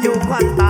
อายุควันตา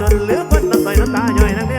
จนลืมคนต้นต่อยน้ำตาย่อยนั่งเด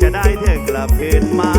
จะได้เธอกลับคืนมา